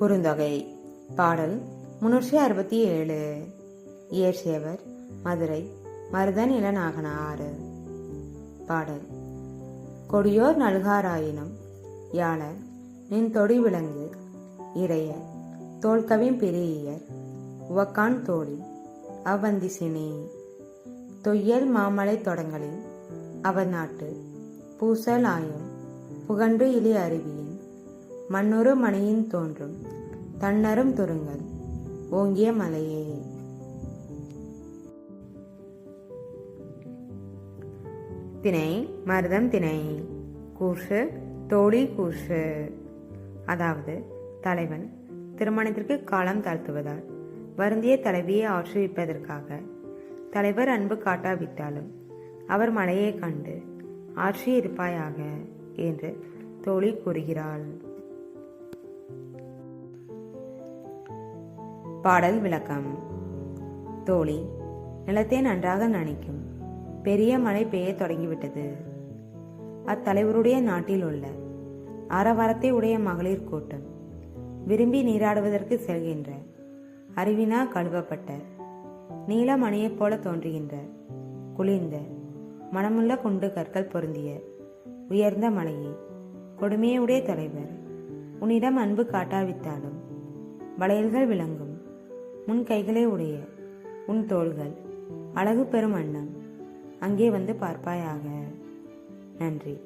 குறுந்தொகை பாடல் முன்னூற்றி அறுபத்தி ஏழு. இயற்றியவர் மதுரை மருதன் இளநாகனார் பாடல் கொடியோர் நல்காராயினும் யாழ நின் தொடி விலங்கு இறைய தோல்கவின் பிரியர் உவக்கான் தோழி அவ்வந்திசினே. தொய்யல் மாமலை தொடங்களில் அவர் நாட்டு பூசல் ஆயும் புகன்று இலி அருவியின் மண்ணொரு மணியின் தோன்றும். தன்னரும் துருங்கள். ஓங்கிய மலையே. திணை மருதம் திணை. கூற்று தோழி கூசு அதாவது தலைவன் திருமணத்திற்கு காலம் தாழ்த்துவதால் வருந்திய தலைவியை ஆற்றுவிப்பதற்காக தலைவர் அன்பு காட்டாவிட்டாலும் அவர் மலையை கண்டு ஆற்றி இருப்பாயாக என்று தோழி கூறுகிறாள். பாடல் விளக்கம். தோழி நிலத்தை நன்றாக நனைக்கும். பெரிய மழை பெய்யத் தொடங்கிவிட்டது. அத்தலைவருடைய நாட்டில் உள்ள அறவரத்தை உடைய மகளிர் கூட்டம் விரும்பி நீராடுவதற்கு செல்கின்ற அறிவினா கழுவப்பட்ட நீலமணியைப் போல தோன்றுகின்ற குளிர்ந்த மனமுள்ள குண்டு கற்கள் பொருந்திய உயர்ந்த மலையே கொடுமையுடைய தலைவர் உன்னிடம் அன்பு காட்டாவிட்டாலும் வளையல்கள் விளங்கும். உன் கைகளே உடைய உன் தோள்கள் அழகு பெறும் அண்ணம் அங்கே வந்து பார்ப்பாயாக. நன்றி.